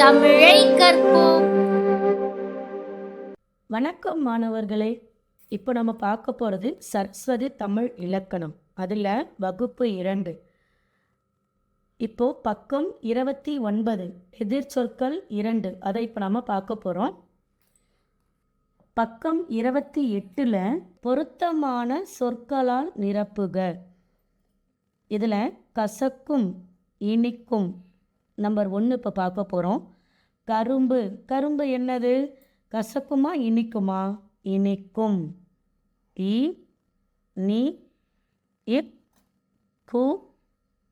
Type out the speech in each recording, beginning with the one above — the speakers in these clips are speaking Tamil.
தமிழை கற்போம். வணக்கம் மாணவர்களே. இப்போ நம்ம பார்க்க போகிறது சரஸ்வதி தமிழ் இலக்கணம். அதில் வகுப்பு இரண்டு. இப்போ பக்கம் இருபத்தி ஒன்பது எதிர்ச்சொற்கள் இரண்டு. அதை இப்போ நம்ம பார்க்க போகிறோம் பக்கம் இருபத்தி எட்டில் பொருத்தமான சொற்களால் நிரப்புக. இதில் கசக்கும் இனிக்கும் நம்பர் ஒன்று இப்போ பார்க்க போகிறோம் கரும்பு. கரும்பு என்னது? கசக்குமா இனிக்குமா? இனிக்கும். இ நி இப் கு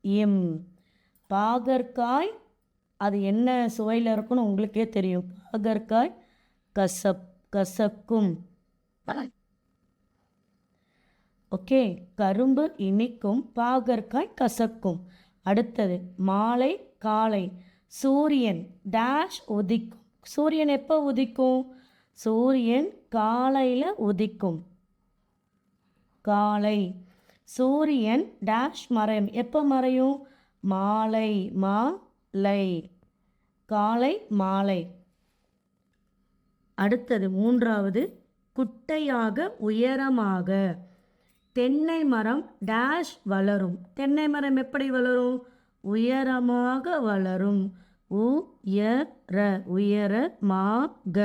இம். பாகற்காய் அது என்ன சுவையில் இருக்குன்னு உங்களுக்கே தெரியும். பாகற்காய் கசப் கசக்கும். ஓகே. கரும்பு இனிக்கும். பாகற்காய் கசக்கும். அடுத்தது மாலை காலை. சூரியன் டேஷ் உதிக்கும். சூரியன் எப்போ உதிக்கும்? சூரியன் காலையில் உதிக்கும். காலை. சூரியன் டேஷ் மறையும். எப்போ மறையும்? மாலை மாலை. காலை மாலை. அடுத்தது மூன்றாவது குட்டையாக உயரமாக. தென்னை மரம் டேஷ் வளரும். தென்னை மரம் எப்படி வளரும்? உயரமாக வளரும். உயர உயரமாக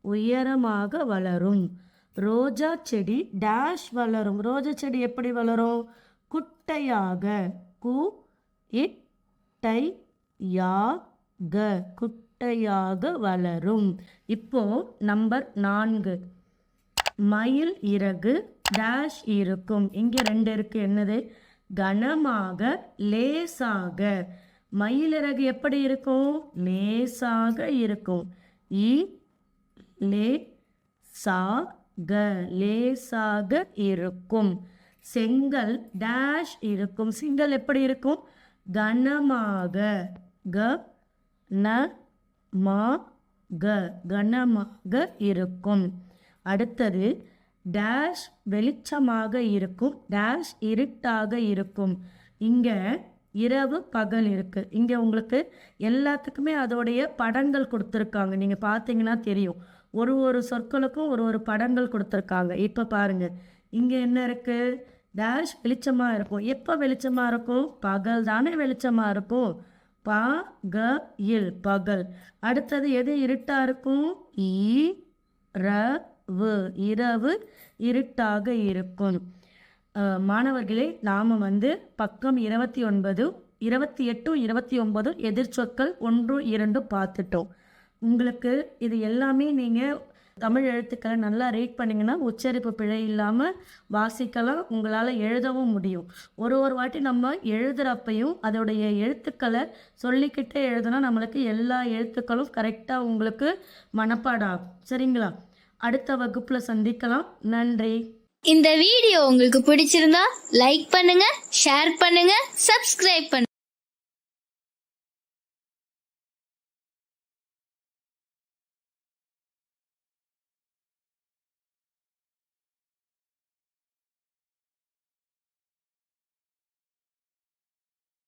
உயரமாக வளரும். ரோஜா செடி டேஷ் வளரும். ரோஜா செடி எப்படி வளரும்? குட்டையாக கு இட்டை யாக குட்டையாக வளரும். இப்போ நம்பர் நான்கு. மயில் இறகு டேஷ் இருக்கும். இங்கே ரெண்டு இருக்கு. என்னது? கனமாக லேசாக. மயிலிறகு எப்படி இருக்கும்? லேசாக இருக்கும். இ லே சா க லேசாக இருக்கும். செங்கல் டேஷ் இருக்கும். செங்கல் எப்படி இருக்கும்? கனமாக. க ந மா க. கனமாக இருக்கும். அடுத்தது டேஷ் வெளிச்சமாக இருக்கும் டேஷ் இருட்டாக இருக்கும். இங்கே இரவு பகல் இருக்குது இங்கே உங்களுக்கு எல்லாத்துக்குமே அதோடைய படங்கள் கொடுத்துருக்காங்க. நீங்கள் பார்த்தீங்கன்னா தெரியும். ஒரு ஒரு சொற்களுக்கும் ஒரு ஒரு படங்கள் கொடுத்துருக்காங்க. இப்போ பாருங்கள் இங்கே என்ன இருக்குது டேஷ் வெளிச்சமாக இருக்கும். எப்போ வெளிச்சமாக இருக்கும்? பகல் தானே வெளிச்சமாக இருக்கும். ப க இல் பகல். அடுத்தது எது இருட்டாக இருக்கும்? ஈ ர இரவு இரவு இருட்டாக இருக்கும். மாணவர்களே நாம் வந்து பக்கம் இருபத்தி ஒன்பது இருபத்தி எட்டும் இருபத்தி ஒன்பதும் எதிர்ச்சொற்கள் ஒன்று இரண்டு பார்த்துட்டோம். உங்களுக்கு இது எல்லாமே நீங்கள் தமிழ் எழுத்துக்களை நல்லா ரீட் பண்ணிங்கன்னா உச்சரிப்பு பிழை இல்லாமல் வாசிக்கலாம் உங்களால் எழுதவும் முடியும். ஒரு ஒரு வாட்டி நம்ம எழுதுகிறப்பையும் அதோடைய எழுத்துக்களை சொல்லிக்கிட்டே எழுதுனா நம்மளுக்கு எல்லா எழுத்துக்களும் கரெக்டாக உங்களுக்கு மனப்பாடாகும் சரிங்களா? அடுத்த வகுப்பில் சந்திக்கலாம். நன்றி. இந்த வீடியோ உங்களுக்கு பிடிச்சிருந்தா லைக் பண்ணுங்க ஷேர் பண்ணுங்க சப்ஸ்கிரைப் பண்ணுங்க.